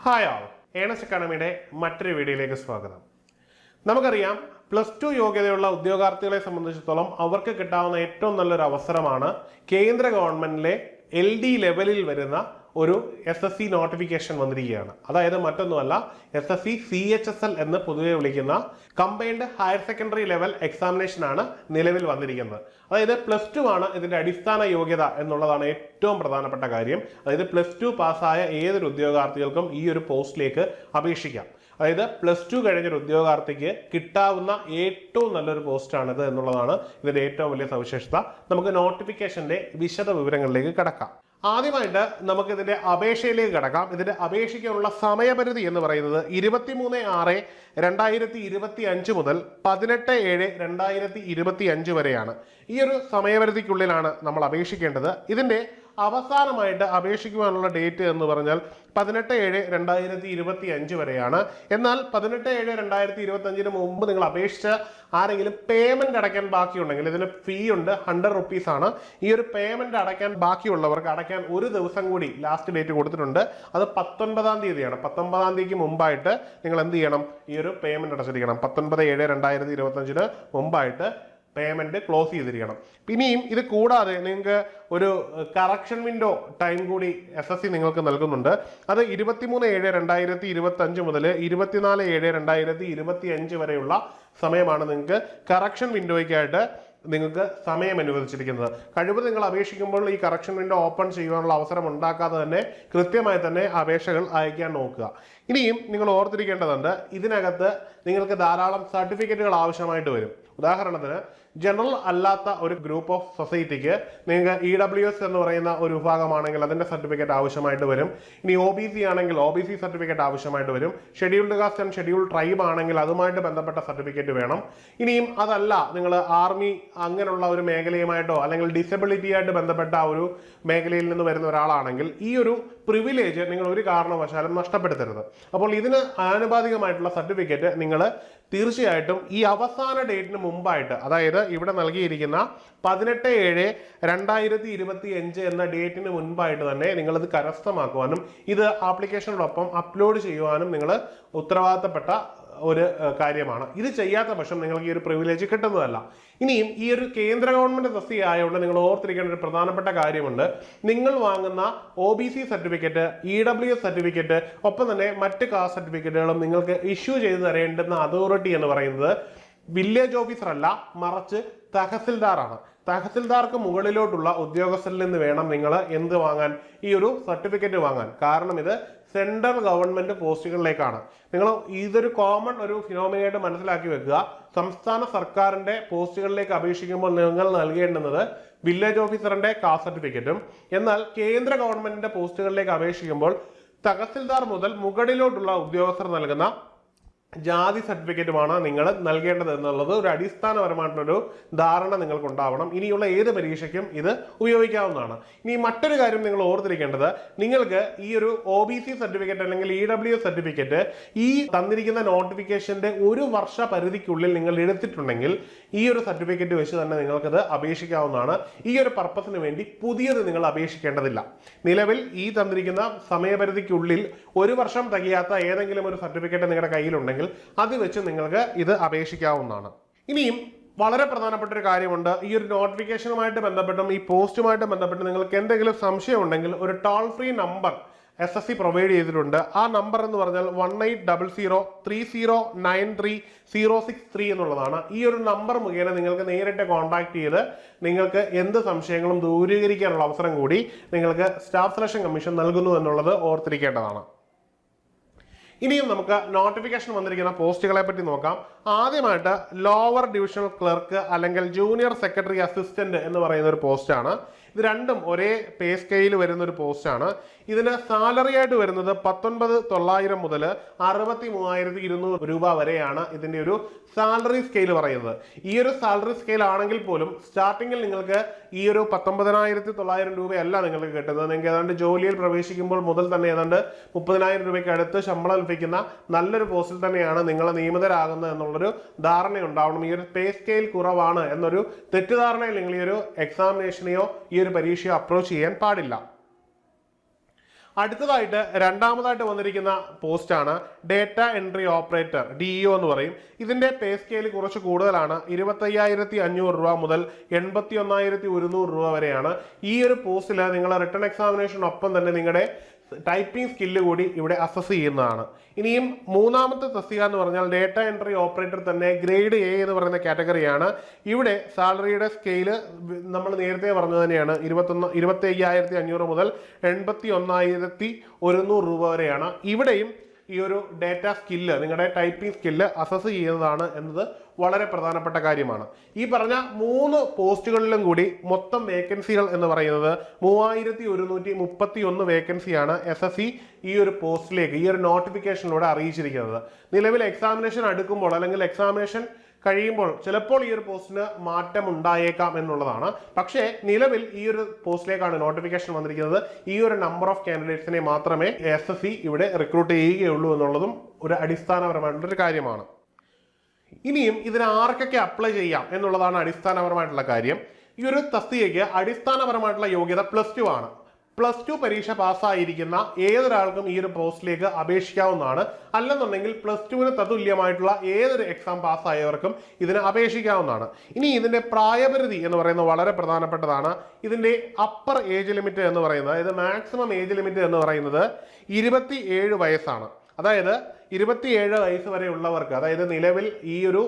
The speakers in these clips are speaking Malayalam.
ഹായ് ആൾ. ഏണസ് അക്കാഡമിയുടെ മറ്റൊരു വീഡിയോയിലേക്ക് സ്വാഗതം. നമുക്കറിയാം പ്ലസ് ടു യോഗ്യതയുള്ള ഉദ്യോഗാർത്ഥികളെ സംബന്ധിച്ചിടത്തോളം അവർക്ക് കിട്ടാവുന്ന ഏറ്റവും നല്ലൊരു അവസരമാണ് കേന്ദ്ര ഗവൺമെന്റിലെ എൽ ഡി ലെവലിൽ വരുന്ന ഒരു എസ് എസ് സി നോട്ടിഫിക്കേഷൻ വന്നിരിക്കുകയാണ്. അതായത് മറ്റൊന്നുമല്ല S S C C H S L എന്ന് പൊതുവെ വിളിക്കുന്ന combined higher secondary level examination ആണ് നിലവിൽ വന്നിരിക്കുന്നത്. അതായത് പ്ലസ് ടു ആണ് ഇതിന്റെ അടിസ്ഥാന യോഗ്യത എന്നുള്ളതാണ് ഏറ്റവും പ്രധാനപ്പെട്ട കാര്യം. അതായത് പ്ലസ് ടു പാസ്സായ ഏതൊരു ഉദ്യോഗാർത്ഥികൾക്കും ഈ ഒരു പോസ്റ്റിലേക്ക് അപേക്ഷിക്കാം. അതായത് പ്ലസ് ടു കഴിഞ്ഞൊരു ഉദ്യോഗാർത്ഥിക്ക് കിട്ടാവുന്ന ഏറ്റവും നല്ലൊരു പോസ്റ്റാണിത് എന്നുള്ളതാണ് ഇതിന്റെ ഏറ്റവും വലിയ സവിശേഷത. നമുക്ക് നോട്ടിഫിക്കേഷന്റെ വിശദ വിവരങ്ങളിലേക്ക് കടക്കാം. ആദ്യമായിട്ട് നമുക്ക് ഇതിന്റെ അപേക്ഷയിലേക്ക് കിടക്കാം. ഇതിന്റെ അപേക്ഷിക്കാനുള്ള സമയപരിധി എന്ന് പറയുന്നത് ഇരുപത്തിമൂന്ന് ആറ് രണ്ടായിരത്തി ഇരുപത്തി അഞ്ച് മുതൽ പതിനെട്ട് ഏഴ് രണ്ടായിരത്തി ഇരുപത്തി അഞ്ച് വരെയാണ്. ഈ ഒരു സമയപരിധിക്കുള്ളിലാണ് നമ്മൾ അപേക്ഷിക്കേണ്ടത്. ഇതിന്റെ അവസാനമായിട്ട് അപേക്ഷിക്കുവാനുള്ള ഡേറ്റ് എന്ന് പറഞ്ഞാൽ പതിനെട്ട് ഏഴ് രണ്ടായിരത്തി ഇരുപത്തി അഞ്ച് വരെയാണ്. എന്നാൽ പതിനെട്ട് ഏഴ് രണ്ടായിരത്തി ഇരുപത്തി അഞ്ചിന് മുമ്പ് നിങ്ങൾ അപേക്ഷിച്ച ആരെങ്കിലും പേയ്മെന്റ് അടയ്ക്കാൻ ബാക്കിയുണ്ടെങ്കിൽ ഇതിന് ഫീ ഉണ്ട് ഹൺഡ്രഡ് റുപ്പീസ് ആണ്. ഈ ഒരു പേയ്മെന്റ് അടയ്ക്കാൻ ബാക്കിയുള്ളവർക്ക് അടയ്ക്കാൻ ഒരു ദിവസം കൂടി ലാസ്റ്റ് ഡേറ്റ് കൊടുത്തിട്ടുണ്ട്. അത് പത്തൊൻപതാം തീയതിയാണ്. പത്തൊമ്പതാം തീയതിക്ക് മുമ്പായിട്ട് നിങ്ങൾ എന്ത് ചെയ്യണം? ഈ ഒരു പേയ്മെന്റ് അടച്ചിരിക്കണം. പത്തൊൻപത് ഏഴ് രണ്ടായിരത്തി ഇരുപത്തി അഞ്ചിന് മുമ്പായിട്ട് പേയ്മെന്റ് ക്ലോസ് ചെയ്തിരിക്കണം. പിന്നെയും ഇത് കൂടാതെ നിങ്ങൾക്ക് ഒരു കറക്ഷൻ വിൻഡോ ടൈം കൂടി എസ് എസ് സി നിങ്ങൾക്ക് നൽകുന്നുണ്ട്. അത് ഇരുപത്തിമൂന്ന് ഏഴ് രണ്ടായിരത്തി ഇരുപത്തി അഞ്ച് മുതൽ ഇരുപത്തിനാല് ഏഴ് രണ്ടായിരത്തി ഇരുപത്തി അഞ്ച് വരെയുള്ള സമയമാണ് നിങ്ങൾക്ക് കറക്ഷൻ വിൻഡോയ്ക്കായിട്ട് നിങ്ങൾക്ക് സമയം അനുവദിച്ചിരിക്കുന്നത്. കഴിവ് നിങ്ങൾ അപേക്ഷിക്കുമ്പോൾ ഈ കറക്ഷൻ വിൻഡോ ഓപ്പൺ ചെയ്യാനുള്ള അവസരം ഉണ്ടാക്കാതെ തന്നെ കൃത്യമായി തന്നെ അപേക്ഷകൾ അയക്കാൻ നോക്കുക. ഇനിയും നിങ്ങൾ ഓർത്തിരിക്കേണ്ടതുണ്ട് ഇതിനകത്ത് നിങ്ങൾക്ക് ധാരാളം സർട്ടിഫിക്കറ്റുകൾ ആവശ്യമായിട്ട് വരും. ഉദാഹരണത്തിന് ജനറൽ അല്ലാത്ത ഒരു ഗ്രൂപ്പ് ഓഫ് സൊസൈറ്റിക്ക് നിങ്ങൾക്ക് ഇ ഡബ്ല്യു എസ് എന്ന് പറയുന്ന ഒരു വിഭാഗമാണെങ്കിൽ അതിന്റെ സർട്ടിഫിക്കറ്റ് ആവശ്യമായിട്ട് വരും. ഇനി ഒ ബി സി ആണെങ്കിൽ ഒ ബി സി സർട്ടിഫിക്കറ്റ് ആവശ്യമായിട്ട് വരും. Scheduled caste and schedule tribe ആണെങ്കിൽ അതുമായിട്ട് ബന്ധപ്പെട്ട സർട്ടിഫിക്കറ്റ് വേണം. ഇനിയും അതല്ല നിങ്ങൾ ആർമി അങ്ങനെയുള്ള ഒരു മേഖലയുമായിട്ടോ അല്ലെങ്കിൽ ഡിസബിലിറ്റി ആയിട്ട് ബന്ധപ്പെട്ട ഒരു മേഖലയിൽ നിന്ന് വരുന്ന ഒരാളാണെങ്കിൽ ഈ ഒരു പ്രിവിലേജ് നിങ്ങൾ ഒരു കാരണവശാലും നഷ്ടപ്പെടുത്തരുത്. അപ്പോൾ ഇതിന് ആനുപാതികമായിട്ടുള്ള സർട്ടിഫിക്കറ്റ് നിങ്ങൾ തീർച്ചയായിട്ടും ഈ അവസാന ഡേറ്റിന് മുമ്പായിട്ട് അതായത് ഇവിടെ നൽകിയിരിക്കുന്ന പതിനെട്ട് ഏഴ് രണ്ടായിരത്തി ഇരുപത്തി അഞ്ച് എന്ന ഡേറ്റിന് മുൻപായിട്ട് തന്നെ നിങ്ങളിത് കരസ്ഥമാക്കുവാനും ഇത് ആപ്ലിക്കേഷനോടൊപ്പം അപ്ലോഡ് ചെയ്യുവാനും നിങ്ങൾ ഉത്തരവാദിത്തപ്പെട്ട ഒരു കാര്യമാണ്. ഇത് ചെയ്യാത്ത പക്ഷം നിങ്ങൾക്ക് ഈ ഒരു പ്രിവിലേജ് കിട്ടുന്നതല്ല. ഇനിയും ഈ ഒരു കേന്ദ്ര ഗവൺമെന്റ് തസ്തി ആയതുകൊണ്ട് നിങ്ങൾ ഓർത്തിരിക്കേണ്ട ഒരു പ്രധാനപ്പെട്ട കാര്യമുണ്ട്. നിങ്ങൾ വാങ്ങുന്ന O B C certificate E W S certificate ഒപ്പം തന്നെ മറ്റ് കാസ്റ്റ് സർട്ടിഫിക്കറ്റുകളും നിങ്ങൾക്ക് ഇഷ്യൂ ചെയ്ത് തരേണ്ടുന്ന അതോറിറ്റി എന്ന് പറയുന്നത് വില്ലേജ് ഓഫീസർ അല്ല മറിച്ച് തഹസിൽദാറാണ്. തഹസിൽദാർക്ക് മുകളിലോട്ടുള്ള ഉദ്യോഗസ്ഥരിൽ നിന്ന് വേണം നിങ്ങൾ എന്ത് വാങ്ങാൻ? ഈ ഒരു സർട്ടിഫിക്കറ്റ് വാങ്ങാൻ. കാരണം ഇത് സെൻട്രൽ ഗവൺമെന്റ് പോസ്റ്റുകളിലേക്കാണ്. നിങ്ങൾ ഇതൊരു കോമൺ ഒരു ഫിനോമിനയായിട്ട് മനസ്സിലാക്കി വെക്കുക. സംസ്ഥാന സർക്കാരിന്റെ പോസ്റ്റുകളിലേക്ക് അപേക്ഷിക്കുമ്പോൾ നിങ്ങൾ നൽകേണ്ടുന്നത് വില്ലേജ് ഓഫീസറിന്റെ കാസ്റ്റ് സർട്ടിഫിക്കറ്റും. എന്നാൽ കേന്ദ്ര ഗവൺമെന്റിന്റെ പോസ്റ്റുകളിലേക്ക് അപേക്ഷിക്കുമ്പോൾ തഹസിൽദാർ മുതൽ മുകളിലോട്ടുള്ള ഉദ്യോഗസ്ഥർ നൽകുന്ന ജാതി സർട്ടിഫിക്കറ്റുമാണ് നിങ്ങൾ നൽകേണ്ടത് എന്നുള്ളത് ഒരു അടിസ്ഥാനപരമായിട്ടുള്ളൊരു ധാരണ നിങ്ങൾക്ക് ഉണ്ടാവണം ഇനിയുള്ള ഏത് പരീക്ഷയ്ക്കും ഇത് ഉപയോഗിക്കാവുന്നതാണ്. ഇനി മറ്റൊരു കാര്യം നിങ്ങൾ ഓർത്തിരിക്കേണ്ടത് നിങ്ങൾക്ക് ഈ ഒരു ഒ ബി സി സർട്ടിഫിക്കറ്റ് അല്ലെങ്കിൽ ഇ ഡബ്ല്യു സർട്ടിഫിക്കറ്റ് ഈ തന്നിരിക്കുന്ന നോട്ടിഫിക്കേഷന്റെ ഒരു വർഷ പരിധിക്കുള്ളിൽ നിങ്ങൾ എടുത്തിട്ടുണ്ടെങ്കിൽ ഈ ഒരു സർട്ടിഫിക്കറ്റ് വെച്ച് തന്നെ നിങ്ങൾക്കത് അപേക്ഷിക്കാവുന്നതാണ്. ഈ ഒരു പർപ്പസിന് വേണ്ടി പുതിയത് നിങ്ങൾ അപേക്ഷിക്കേണ്ടതില്ല. നിലവിൽ ഈ തന്നിരിക്കുന്ന സമയപരിധിക്കുള്ളിൽ ഒരു വർഷം തികയാത്ത ഏതെങ്കിലും ഒരു സർട്ടിഫിക്കറ്റ് നിങ്ങളുടെ കയ്യിലുണ്ടെങ്കിൽ അത് വെച്ച് നിങ്ങൾക്ക് ഇത് അപേക്ഷിക്കാവുന്നതാണ്. ഇനിയും വളരെ പ്രധാനപ്പെട്ട ഒരു കാര്യമുണ്ട്. ഈ ഒരു നോട്ടിഫിക്കേഷനുമായിട്ട് ബന്ധപ്പെട്ടും ഈ പോസ്റ്റുമായിട്ട് ബന്ധപ്പെട്ട് നിങ്ങൾക്ക് എന്തെങ്കിലും സംശയം ഉണ്ടെങ്കിൽ ഒരു toll free number S S C provide ചെയ്തിട്ടുണ്ട്. ആ നമ്പർ എന്ന് പറഞ്ഞാൽ one eight double zero three zero nine three zero six three എന്നുള്ളതാണ്. ഈ ഒരു നമ്പർ മുഖേന നിങ്ങൾക്ക് നേരിട്ട് കോൺടാക്ട് ചെയ്ത് നിങ്ങൾക്ക് എന്ത് സംശയങ്ങളും ദൂരീകരിക്കാനുള്ള അവസരം കൂടി നിങ്ങൾക്ക് സ്റ്റാഫ് സെലക്ഷൻ കമ്മീഷൻ നൽകുന്നു എന്നുള്ളത് ഓർത്തിരിക്കേണ്ടതാണ്. ഇനിയും നമുക്ക് നോട്ടിഫിക്കേഷൻ വന്നിരിക്കുന്ന പോസ്റ്റുകളെ പറ്റി നോക്കാം. ആദ്യമായിട്ട് ലോവർ ഡിവിഷണൽ ക്ലർക്ക് അല്ലെങ്കിൽ ജൂനിയർ സെക്രട്ടറി അസിസ്റ്റന്റ് എന്ന് പറയുന്ന ഒരു പോസ്റ്റാണ് ഇത് രണ്ടും ഒരേ പേ സ്കെയിൽ വരുന്ന ഒരു പോസ്റ്റാണ് ഇതിന് സാലറി ആയിട്ട് വരുന്നത് പത്തൊൻപത് തൊള്ളായിരം മുതൽ അറുപത്തി മൂവായിരത്തി ഇരുന്നൂറ് രൂപ വരെയാണ് ഇതിന്റെ ഒരു സാലറി സ്കെയിൽ പറയുന്നത്. ഈ ഒരു സാലറി സ്കെയിൽ ആണെങ്കിൽ പോലും സ്റ്റാർട്ടിങ്ങിൽ നിങ്ങൾക്ക് ഈ ഒരു പത്തൊമ്പതിനായിരത്തി തൊള്ളായിരം രൂപയല്ല നിങ്ങൾക്ക് കിട്ടുന്നത്. നിങ്ങൾക്ക് ഏതാണ്ട് ജോലിയിൽ പ്രവേശിക്കുമ്പോൾ മുതൽ തന്നെ ഏതാണ്ട് മുപ്പതിനായിരം രൂപയ്ക്ക് അടുത്ത് ശമ്പളം ലഭിക്കുന്ന നല്ലൊരു പോസ്റ്റിൽ തന്നെയാണ് നിങ്ങൾ നിയമിതരാകുന്നത് എന്നുള്ളൊരു ധാരണ ഉണ്ടാവണം ഈ ഒരു പേ സ്കെയിൽ കുറവാണ് എന്നൊരു തെറ്റിദ്ധാരണയിൽ നിങ്ങൾ ഈ ഒരു എക്സാമിനേഷനെയോ ഈ ഒരു പരീക്ഷയെ അപ്രോച്ച് ചെയ്യാൻ പാടില്ല. അടുത്തതായിട്ട് രണ്ടാമതായിട്ട് വന്നിരിക്കുന്ന പോസ്റ്റാണ് ഡേറ്റ എൻട്രി ഓപ്പറേറ്റർ ഡി എന്ന് പറയും. ഇതിന്റെ പേ സ്കെയിൽ കുറച്ച് കൂടുതലാണ്. ഇരുപത്തയ്യായിരത്തി അഞ്ഞൂറ് രൂപ മുതൽ എൺപത്തി ഒന്നായിരത്തി ഒരുന്നൂറ് രൂപ വരെയാണ്. ഈ ഒരു പോസ്റ്റിൽ നിങ്ങൾ റിട്ടേൺ എക്സാമിനേഷനൊപ്പം തന്നെ നിങ്ങളുടെ ടൈപ്പിംഗ് സ്കില്ല് കൂടി ഇവിടെ അസസ് ചെയ്യുന്നതാണ്. ഇനിയും മൂന്നാമത്തെ തസ്തിക എന്ന് പറഞ്ഞാൽ ഡേറ്റ എൻട്രി ഓപ്പറേറ്റർ തന്നെ ഗ്രേഡ് എ എന്ന് പറയുന്ന കാറ്റഗറിയാണ്. ഇവിടെ സാലറിയുടെ സ്കെയിൽ നമ്മൾ നേരത്തെ പറഞ്ഞു തന്നെയാണ്. ഇരുപത്തൊന്ന് ഇരുപത്തി അയ്യായിരത്തി അഞ്ഞൂറ് മുതൽ എൺപത്തി ഒന്നായിരത്തി ഒരുന്നൂറ് രൂപ വരെയാണ്. ഇവിടെയും ഈ ഒരു ഡേറ്റ സ്കില്ല് നിങ്ങളുടെ ടൈപ്പിംഗ് സ്കില്ല് അസസ് ചെയ്യുന്നതാണ് എന്നത് വളരെ പ്രധാനപ്പെട്ട കാര്യമാണ്. ഈ പറഞ്ഞ മൂന്ന് പോസ്റ്റുകളിലും കൂടി മൊത്തം വേക്കൻസികൾ എന്ന് പറയുന്നത് മൂവായിരത്തി ഒരുന്നൂറ്റി മുപ്പത്തി ഒന്ന് വേക്കൻസിയാണ് എസ് എസ് സി ഈ ഒരു പോസ്റ്റിലേക്ക് ഈ ഒരു നോട്ടിഫിക്കേഷനിലൂടെ അറിയിച്ചിരിക്കുന്നത്. നിലവിൽ എക്സാമിനേഷൻ അടുക്കുമ്പോൾ അല്ലെങ്കിൽ എക്സാമിനേഷൻ കഴിയുമ്പോൾ ചിലപ്പോൾ ഈ ഒരു പോസ്റ്റിന് മാറ്റം ഉണ്ടായേക്കാം എന്നുള്ളതാണ്. പക്ഷേ നിലവിൽ ഈ ഒരു പോസ്റ്റിലേക്കാണ് നോട്ടിഫിക്കേഷൻ വന്നിരിക്കുന്നത്. ഈ ഒരു നമ്പർ ഓഫ് കാൻഡിഡേറ്റ്സിനെ മാത്രമേ എസ് എസ് സി ഇവിടെ റിക്രൂട്ട് ചെയ്യുകയുള്ളൂ എന്നുള്ളതും ഒരു അടിസ്ഥാനപരമായിട്ടുള്ള ഒരു കാര്യമാണ്. ഇനിയും ഇതിന് ആർക്കൊക്കെ അപ്ലൈ ചെയ്യാം എന്നുള്ളതാണ് അടിസ്ഥാനപരമായിട്ടുള്ള കാര്യം. ഈ ഒരു തസ്തികയ്ക്ക് അടിസ്ഥാനപരമായിട്ടുള്ള യോഗ്യത പ്ലസ് ടു ആണ്. പ്ലസ് ടു പരീക്ഷ പാസ്സായിരിക്കുന്ന ഏതൊരാൾക്കും ഈ ഒരു പോസ്റ്റിലേക്ക് അപേക്ഷിക്കാവുന്നതാണ്. അല്ലെന്നുണ്ടെങ്കിൽ പ്ലസ് ടുവിന് തതുല്യമായിട്ടുള്ള ഏതൊരു എക്സാം പാസ്സായവർക്കും ഇതിന് അപേക്ഷിക്കാവുന്നതാണ്. ഇനി ഇതിന്റെ പ്രായപരിധി എന്ന് പറയുന്നത് വളരെ പ്രധാനപ്പെട്ടതാണ്. ഇതിന്റെ അപ്പർ ഏജ് ലിമിറ്റ് എന്ന് പറയുന്നത് അതായത് മാക്സിമം ഏജ് ലിമിറ്റ് എന്ന് പറയുന്നത് ഇരുപത്തി വയസ്സാണ്. അതായത് ഇരുപത്തിയേഴ് വയസ്സ് വരെ ഉള്ളവർക്ക് അതായത് നിലവിൽ ഈ ഒരു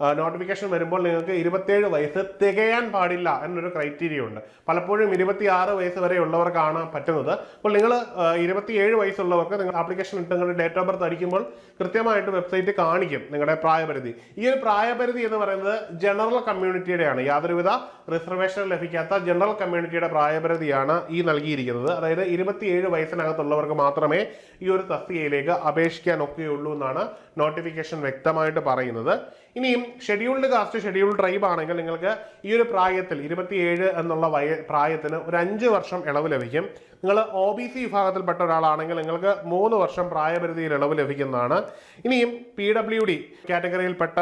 നോട്ടിഫിക്കേഷൻ വരുമ്പോൾ നിങ്ങൾക്ക് ഇരുപത്തേഴ് വയസ്സ് തികയാൻ പാടില്ല എന്നൊരു ക്രൈറ്റീരിയ ഉണ്ട്. പലപ്പോഴും ഇരുപത്തിയാറ് വയസ്സ് വരെ ഉള്ളവർക്കാണ് പറ്റുന്നത്. അപ്പോൾ നിങ്ങൾ ഇരുപത്തിയേഴ് വയസ്സുള്ളവർക്ക് നിങ്ങൾ ആപ്ലിക്കേഷൻ ഇട്ട് നിങ്ങളുടെ ഡേറ്റ് ഓഫ് ബർത്ത് അടിക്കുമ്പോൾ കൃത്യമായിട്ട് വെബ്സൈറ്റ് കാണിക്കും നിങ്ങളുടെ പ്രായപരിധി. ഈ ഒരു പ്രായപരിധി എന്ന് പറയുന്നത് ജനറൽ കമ്മ്യൂണിറ്റിയുടെയാണ് യാതൊരുവിധ റിസർവേഷൻ ലഭിക്കാത്ത ജനറൽ കമ്മ്യൂണിറ്റിയുടെ പ്രായപരിധിയാണ് ഈ നൽകിയിരിക്കുന്നത്. അതായത് ഇരുപത്തിയേഴ് വയസ്സിനകത്തുള്ളവർക്ക് മാത്രമേ ഈ ഒരു തസ്തികയിലേക്ക് അപേക്ഷിക്കാൻ ഒക്കെയുള്ളൂ എന്നാണ് നോട്ടിഫിക്കേഷൻ വ്യക്തമായിട്ട് പറയുന്നത്. ഇനിയും ഷെഡ്യൂൾഡ് കാസ്റ്റ് ഷെഡ്യൂൾഡ് ട്രൈബ് ആണെങ്കിൽ നിങ്ങൾക്ക് ഈ ഒരു പ്രായത്തിൽ ഇരുപത്തിയേഴ് എന്നുള്ള വയ പ്രായത്തിന് ഒരു അഞ്ച് വർഷം ഇളവ് ലഭിക്കും. നിങ്ങൾ ഒ ബി സി വിഭാഗത്തിൽപ്പെട്ട ഒരാളാണെങ്കിൽ നിങ്ങൾക്ക് മൂന്ന് വർഷം പ്രായപരിധിയിൽ ഇളവ് ലഭിക്കുന്നതാണ്. ഇനിയും പി ഡബ്ല്യു ഡി കാറ്റഗറിയിൽപ്പെട്ട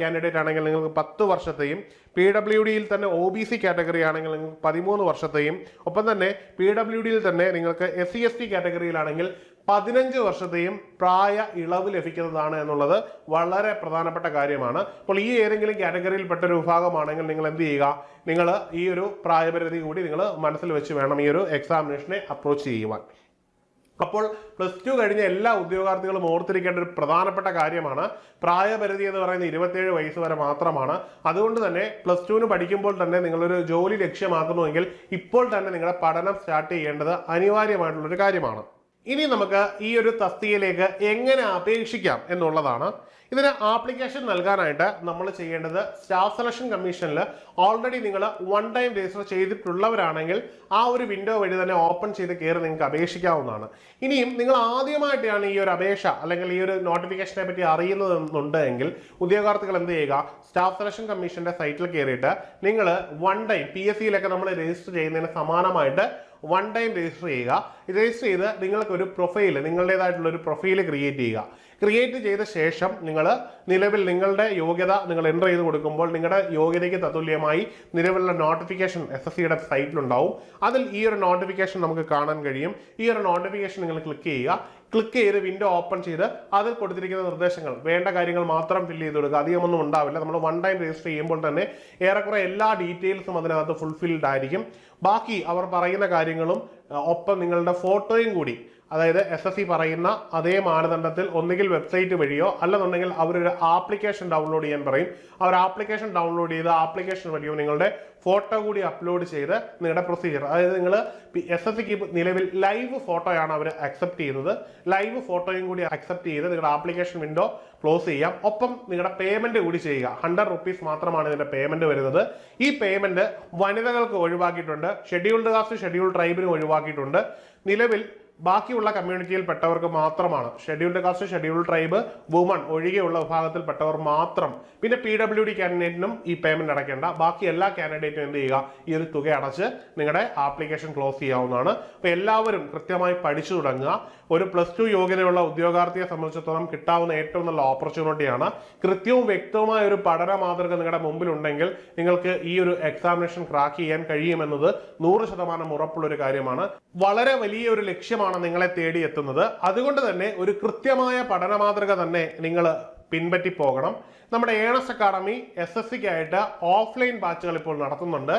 കാൻഡിഡേറ്റ് ആണെങ്കിൽ നിങ്ങൾക്ക് പത്ത് വർഷത്തെയും പി ഡബ്ല്യു ഡിയിൽ തന്നെ ഒ ബി സി കാറ്റഗറി ആണെങ്കിൽ നിങ്ങൾക്ക് പതിമൂന്ന് വർഷത്തെയും ഒപ്പം തന്നെ പി ഡബ്ല്യു ഡിയിൽ തന്നെ നിങ്ങൾക്ക് എസ് സി എസ് ടി കാറ്റഗറിയിലാണെങ്കിൽ പതിനഞ്ച് വർഷത്തെയും പ്രായ ഇളവ് ലഭിക്കുന്നതാണ് എന്നുള്ളത് വളരെ പ്രധാനപ്പെട്ട കാര്യമാണ്. അപ്പോൾ ഈ ഏതെങ്കിലും കാറ്റഗറിയിൽപ്പെട്ട ഒരു വിഭാഗമാണെങ്കിൽ നിങ്ങൾ എന്ത് ചെയ്യുക? നിങ്ങൾ ഈ ഒരു പ്രായപരിധി കൂടി നിങ്ങൾ മനസ്സിൽ വെച്ച് വേണം ഈ ഒരു എക്സാമിനേഷനെ അപ്രോച്ച് ചെയ്യുവാൻ. അപ്പോൾ പ്ലസ് ടു കഴിഞ്ഞ എല്ലാ ഉദ്യോഗാർത്ഥികളും ഓർത്തിരിക്കേണ്ട ഒരു പ്രധാനപ്പെട്ട കാര്യമാണ്. പ്രായപരിധി എന്ന് പറയുന്നത് ഇരുപത്തേഴ് വയസ്സ് വരെ മാത്രമാണ്. അതുകൊണ്ട് തന്നെ പ്ലസ് ടുവിന് പഠിക്കുമ്പോൾ തന്നെ നിങ്ങളൊരു ജോലി ലക്ഷ്യമാക്കുന്നുവെങ്കിൽ ഇപ്പോൾ തന്നെ നിങ്ങളുടെ പഠനം സ്റ്റാർട്ട് ചെയ്യേണ്ടത് അനിവാര്യമായിട്ടുള്ളൊരു കാര്യമാണ്. ഇനി നമുക്ക് ഈ ഒരു തസ്തികയിലേക്ക് എങ്ങനെ അപേക്ഷിക്കാം എന്നുള്ളതാണ്. ഇതിന് ആപ്ലിക്കേഷൻ നൽകാനായിട്ട് നമ്മൾ ചെയ്യേണ്ടത് സ്റ്റാഫ് സെലക്ഷൻ കമ്മീഷനിൽ ഓൾറെഡി നിങ്ങൾ വൺ ടൈം രജിസ്റ്റർ ചെയ്തിട്ടുള്ളവരാണെങ്കിൽ ആ ഒരു വിൻഡോ വഴി തന്നെ ഓപ്പൺ ചെയ്ത് കയറി നിങ്ങൾക്ക് അപേക്ഷിക്കാവുന്നതാണ്. ഇനിയും നിങ്ങൾ ആദ്യമായിട്ടാണ് ഈ ഒരു അപേക്ഷ അല്ലെങ്കിൽ ഈ ഒരു നോട്ടിഫിക്കേഷനെ പറ്റി അറിയുന്നതെന്നുണ്ടെങ്കിൽ ഉദ്യോഗാർത്ഥികൾ എന്ത് ചെയ്യുക സ്റ്റാഫ് സെലക്ഷൻ കമ്മീഷന്റെ സൈറ്റിൽ കയറിയിട്ട് നിങ്ങൾ വൺ ടൈം പി എസ് സിയിലൊക്കെ നമ്മൾ രജിസ്റ്റർ ചെയ്യുന്നതിന് സമാനമായിട്ട് വൺ ടൈം രജിസ്റ്റർ ചെയ്യുക. രജിസ്റ്റർ ചെയ്ത് നിങ്ങൾക്ക് ഒരു പ്രൊഫൈൽ നിങ്ങളുടേതായിട്ടുള്ള ഒരു പ്രൊഫൈൽ ക്രിയേറ്റ് ചെയ്യുക. ക്രിയേറ്റ് ചെയ്ത ശേഷം നിങ്ങൾ നിലവിൽ നിങ്ങളുടെ യോഗ്യത നിങ്ങൾ എന്റർ ചെയ്ത് കൊടുക്കുമ്പോൾ നിങ്ങളുടെ യോഗ്യതയ്ക്ക് തത്തുല്യമായി നിലവിലുള്ള നോട്ടിഫിക്കേഷൻ എസ് എസ് സിയുടെ സൈറ്റിലുണ്ടാവും അതിൽ ഈ ഒരു നോട്ടിഫിക്കേഷൻ നമുക്ക് കാണാൻ കഴിയും. ഈ ഒരു നോട്ടിഫിക്കേഷൻ നിങ്ങൾ ക്ലിക്ക് ചെയ്യുക. ക്ലിക്ക് ചെയ്ത് വിൻഡോ ഓപ്പൺ ചെയ്ത് അതിൽ കൊടുത്തിരിക്കുന്ന നിർദ്ദേശങ്ങൾ. വേണ്ട കാര്യങ്ങൾ മാത്രം ഫില്ല് ചെയ്ത് കൊടുക്കുക. അധികമൊന്നും ഉണ്ടാവില്ല. നമ്മൾ വൺ ടൈം രജിസ്റ്റർ ചെയ്യുമ്പോൾ തന്നെ ഏറെക്കുറെ എല്ലാ ഡീറ്റെയിൽസും അതിനകത്ത് ഫുൾഫിൽഡ് ആയിരിക്കും. ബാക്കി അവർ പറയുന്ന കാര്യങ്ങളും ഒപ്പം നിങ്ങളുടെ ഫോട്ടോയും കൂടി അതായത് എസ് എസ് സി പറയുന്ന അതേ മാനദണ്ഡത്തിൽ ഒന്നുകിൽ വെബ്സൈറ്റ് വഴിയോ അല്ലെന്നുണ്ടെങ്കിൽ അവരൊരു ആപ്ലിക്കേഷൻ ഡൗൺലോഡ് ചെയ്യാൻ പറയും. അവർ ആപ്ലിക്കേഷൻ ഡൗൺലോഡ് ചെയ്ത് ആപ്ലിക്കേഷൻ വഴിയോ നിങ്ങളുടെ ഫോട്ടോ കൂടി അപ്ലോഡ് ചെയ്ത് നിങ്ങളുടെ പ്രൊസീജിയർ അതായത് നിങ്ങൾ എസ് എസ് സിക്ക് നിലവിൽ ലൈവ് ഫോട്ടോയാണ് അവർ അക്സെപ്റ്റ് ചെയ്യുന്നത്. ലൈവ് ഫോട്ടോയും കൂടി അക്സെപ്റ്റ് ചെയ്ത് നിങ്ങളുടെ ആപ്ലിക്കേഷൻ വിൻഡോ ക്ലോസ് ചെയ്യാം. ഒപ്പം നിങ്ങളുടെ പേയ്മെന്റ് കൂടി ചെയ്യുക. ഹൺഡ്രഡ് റുപ്പീസ് മാത്രമാണ് ഇതിന്റെ പേയ്മെന്റ് വരുന്നത്. ഈ പേയ്മെന്റ് വനിതകൾക്ക് ഒഴിവാക്കിയിട്ടുണ്ട്. ഷെഡ്യൂൾഡ് കാസ്റ്റ് ഷെഡ്യൂൾഡ് ട്രൈബിനും ഒഴിവാക്കിയിട്ടുണ്ട്. നിലവിൽ ബാക്കിയുള്ള കമ്മ്യൂണിറ്റിയിൽപ്പെട്ടവർക്ക് മാത്രമാണ്. Scheduled caste scheduled tribe woman ഒഴികെയുള്ള വിഭാഗത്തിൽപ്പെട്ടവർ മാത്രം. പിന്നെ പി ഡബ്ല്യു ഡി കാൻഡിഡേറ്റിനും ഈ പേയ്മെന്റ് അടയ്ക്കേണ്ട. ബാക്കി എല്ലാ കാൻഡിഡേറ്റും എന്ത് ചെയ്യുക? ഈ ഒരു തുക അടച്ച് നിങ്ങളുടെ ആപ്ലിക്കേഷൻ ക്ലോസ് ചെയ്യാവുന്നതാണ്. അപ്പോൾ എല്ലാവരും കൃത്യമായി പഠിച്ചു തുടങ്ങുക. ഒരു പ്ലസ് ടു യോഗ്യതയുള്ള ഉദ്യോഗാർത്ഥിയെ സംബന്ധിച്ചിടത്തോളം കിട്ടാവുന്ന ഏറ്റവും നല്ല ഓപ്പർച്യൂണിറ്റിയാണ് കൃത്യവും വ്യക്തവുമായ ഒരു പഠന മാതൃക നിങ്ങളുടെ മുമ്പിലുണ്ടെങ്കിൽ നിങ്ങൾക്ക് ഈ ഒരു എക്സാമിനേഷൻ ക്രാക്ക് ചെയ്യാൻ കഴിയുമെന്നത് നൂറ് ശതമാനം ഉറപ്പുള്ള ഒരു കാര്യമാണ്. വളരെ വലിയ ഒരു ലക്ഷ്യമാണ് വിജയമാണ് നിങ്ങളെ തേടി എത്തുന്നത്. അതുകൊണ്ട് തന്നെ ഒരു കൃത്യമായ പഠന മാതൃക തന്നെ നിങ്ങൾ പിൻപറ്റി പോകണം നമ്മുടെ ഏണസ് അക്കാഡമി എസ് എസ് സിക്കായിട്ട് ഓഫ്ലൈൻ ബാച്ചുകൾ ഇപ്പോൾ നടത്തുന്നുണ്ട്.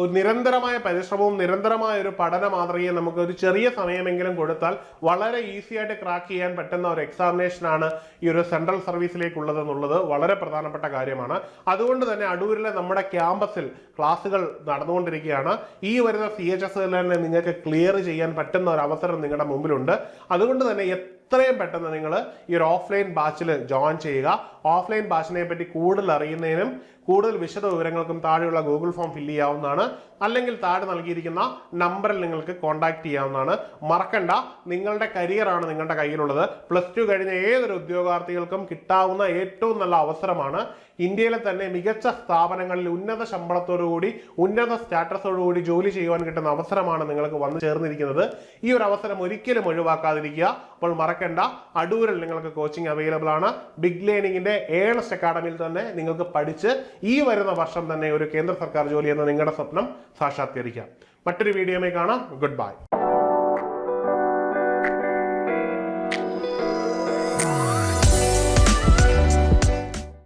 ഒരു നിരന്തരമായ പരിശ്രമവും നിരന്തരമായ ഒരു പഠന മാതൃകയും നമുക്ക് ഒരു ചെറിയ സമയമെങ്കിലും കൊടുത്താൽ വളരെ ഈസി ആയിട്ട് ക്രാക്ക് ചെയ്യാൻ പറ്റുന്ന ഒരു എക്സാമിനേഷനാണ് ഈ ഒരു സെൻട്രൽ സർവീസിലേക്കുള്ളത് എന്നുള്ളത് വളരെ പ്രധാനപ്പെട്ട കാര്യമാണ്. അതുകൊണ്ട് തന്നെ അടൂരിലെ നമ്മുടെ ക്യാമ്പസിൽ ക്ലാസ്സുകൾ നടന്നുകൊണ്ടിരിക്കുകയാണ്. ഈ വരുന്ന സി എച്ച് എസ് തന്നെ നിങ്ങൾക്ക് ക്ലിയർ ചെയ്യാൻ പറ്റുന്ന ഒരു അവസരം നിങ്ങളുടെ മുമ്പിലുണ്ട്. അതുകൊണ്ട് തന്നെ എത്രയും പെട്ടെന്ന് നിങ്ങൾ ഈ ഒരു ഓഫ്ലൈൻ ബാച്ചിൽ ജോയിൻ ചെയ്യുക. ഓഫ്ലൈൻ ഭാഷനെ പറ്റി കൂടുതൽ അറിയുന്നതിനും കൂടുതൽ വിശദ വിവരങ്ങൾക്കും താഴെയുള്ള ഗൂഗിൾ ഫോം ഫില്ല് ചെയ്യാവുന്നതാണ്. അല്ലെങ്കിൽ താഴെ നൽകിയിരിക്കുന്ന നമ്പറിൽ നിങ്ങൾക്ക് കോൺടാക്ട് ചെയ്യാവുന്നതാണ്. മറക്കണ്ട നിങ്ങളുടെ കരിയറാണ് നിങ്ങളുടെ കയ്യിലുള്ളത്. പ്ലസ് ടു കഴിഞ്ഞ ഏതൊരു ഉദ്യോഗാർത്ഥികൾക്കും കിട്ടാവുന്ന ഏറ്റവും നല്ല അവസരമാണ് ഇന്ത്യയിലെ തന്നെ മികച്ച സ്ഥാപനങ്ങളിൽ ഉന്നത ശമ്പളത്തോടുകൂടി ഉന്നത സ്റ്റാറ്റസോടുകൂടി ജോലി ചെയ്യുവാൻ കിട്ടുന്ന അവസരമാണ് നിങ്ങൾക്ക് വന്നു ചേർന്നിരിക്കുന്നത്. ഈ ഒരു അവസരം ഒരിക്കലും ഒഴിവാക്കാതിരിക്കുക. അപ്പോൾ മറക്കണ്ട അടൂരിൽ നിങ്ങൾക്ക് കോച്ചിങ് അവൈലബിൾ ആണ്. ബിഗ് ലേണിംഗിന്റെ ഏണസ്റ്റ് അക്കാഡമിയിൽ തന്നെ നിങ്ങൾക്ക് പഠിച്ച് ഈ വരുന്ന വർഷം തന്നെ ഒരു കേന്ദ്ര സർക്കാർ ജോലി എന്ന നിങ്ങളുടെ സ്വപ്നം സാക്ഷാത്കരിക്കാം. മറ്റൊരു വീഡിയോയിൽ കാണാം. Good bye